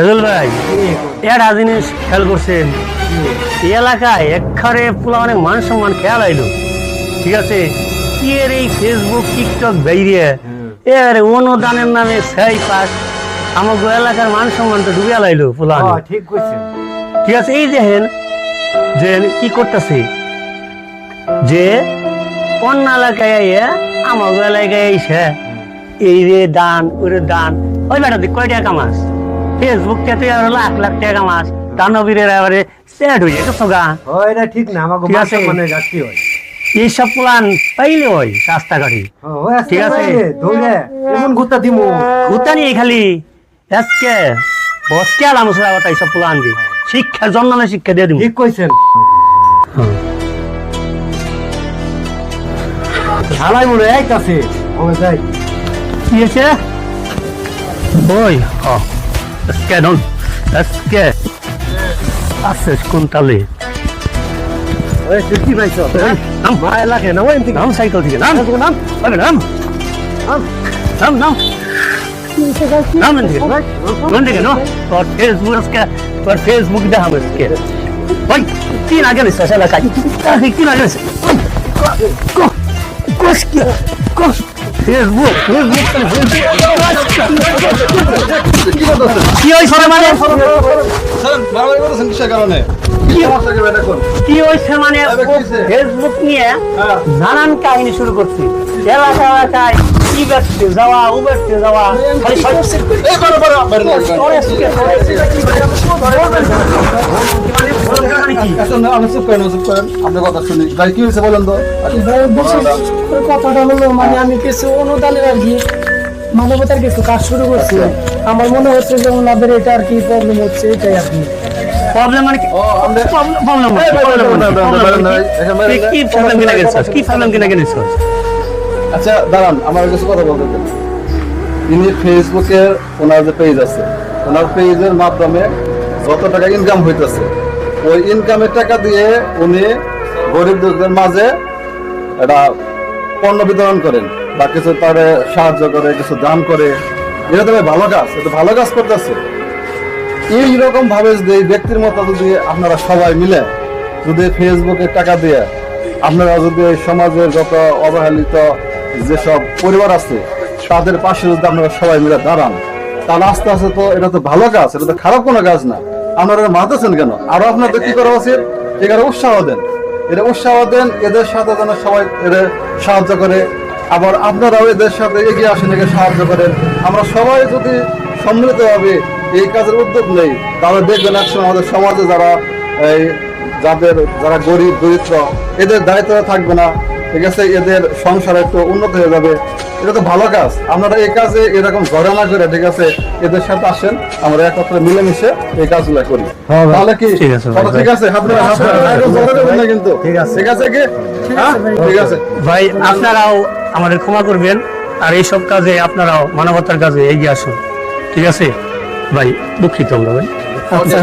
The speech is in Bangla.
ফেজল ভাই একটা জিনিস খেয়াল করছেন? এই এলাকায় একখারে পুরো অনেক মান সম্মান খেয়াল আইলো। ঠিক আছে? কি এর এই ফেসবুক টিকটক বেরিয়ে এর অনুদানের নামে সেই পাস আমাকে এলাকার মান সম্মান তো ডুবে লাইলো পুলা ঠিক কইছেন। ঠিক আছে? এই দেখেন যে কি করতেছে? যে অন্য এলাকায় আইয়া আমার এলাকায় আইসে এই রে দান ওই রে দান ওই বেটা কয় টাকা কামাস? ফেসবুক তুই আর লাখ লাখ টাকা কামাস দানবীরের এবারে সেট হয়ে গেছে গা? ও এটা ঠিক না আমাকে ঠিক মান আছে। ঘাটতি হয় এইসব প্লান পাইলে হয় রাস্তাঘাটে। ও, ও আজকে ঠিক আছে। দৌড়ে এমন ঘুরতা দিমু। ঘুরতে নিয়ে খালি। আজকে বসকে আলাম কথা এইসব প্লান দি শিক্ষা জন্মানো শিক্ষা দিয়ে দিব ঠিক কইছেন। ঢালাই মনে আইতাছে। ও যাই। কি হয়েছে ওই না ওই নাম নাম। নাম? নাম। নাম? এখান থেকে কোন থেকে নো তোর ফেসবুক আজকে তোর ফেসবুক দেখাম আজকে। ওই কি লাগে কাজ কি লাগে নিস কোশ কি? ফেসবুক হয় সরে মানে স্যার কিসের কারণে? কি? হয়েছে মানে? ফেসবুক নিয়ে হ্যাঁ। নানান কাহিনী শুরু করছি। এলাকা এলাকায় কি ব্যক্তি যাওয়া ও ব্যক্তি যাওয়া? আচ্ছা, কথাটা হলো মানে আমি কিছু অনুদানের আর কি মানবতার কিছু কাজ শুরু করছি। আমার মনে হচ্ছে যে ওনাদের এটা আর কি প্রবলেম হচ্ছে এটাই আর কি। প্রবলেম মানে প্রবলেম- কি? প্রবলেম কিনা কি প্রবলেম কিনা আচ্ছা দাঁড়ান আমার কিছু কথা বলতে দেন। ইনি ফেসবুকের ওনার যে পেজ আছে ওনার পেজের মাধ্যমে যত টাকা ইনকাম হইতেছে ওই ইনকামের টাকা দিয়ে উনি গরিব লোকদের মাঝে একটা পণ্য বিতরণ করেন বা কিছু তারে সাহায্য করে কিছু দান করে। এটা তো ভালো কাজ এটা ভালো কাজ করতেছে। এইরকম ভাবে যদি এই ব্যক্তির মতো যদি আপনারা সবাই মিলে যদি ফেসবুকে টাকা দিয়ে আপনারা যদি এই সমাজের যত অবহেলিত যেসব পরিবার আছে, তাদের পাশে যদি আপনারা সবাই মিলে দাঁড়ান, তাহলে আস্তে আস্তে তো এটা তো ভালো কাজ, এটা তো খারাপ কোনো কাজ না। আপনারা মানতেছেন কেন? আরও আপনাদের কি করা উচিত? এখানে উৎসাহ দেন। এটা উৎসাহ দেন, এদের সাথে যেন সবাই এদের সাহায্য করে। আবার আপনারাও এদের সাথে এগিয়ে আসেন, একে সাহায্য করেন। আমরা সবাই যদি সম্মিলিতভাবে এই কাজের উদ্যোগ নেই। তাহলে দেখবেন একসময় আমাদের সমাজে যারা এই যাদের যারা গরিব দরিদ্র এদের দায়িত্ব থাকবে না ঠিক আছে? এদের সংসার একটু উন্নত হয়ে যাবে। এটা তো ভালো কাজ। আপনারা এই কাজে এরকম ঝরে না করে ঠিক আছে? এদের সাথে আসেন আমরা একত্রে মিলেমিশে এই কাজগুলো করি। তাহলে কি? ঠিক আছে ঠিক না কিন্তু। ঠিক আছে। ঠিক আছে কি? হ্যাঁ? ঠিক আছে। ভাই আপনারাও আমাদের ক্ষমা করবেন আর এইসব কাজে আপনারাও মানবতার কাজে এগিয়ে আসুন। ঠিক আছে? ভাই দুঃখিত আমরা ভাই। আচ্ছা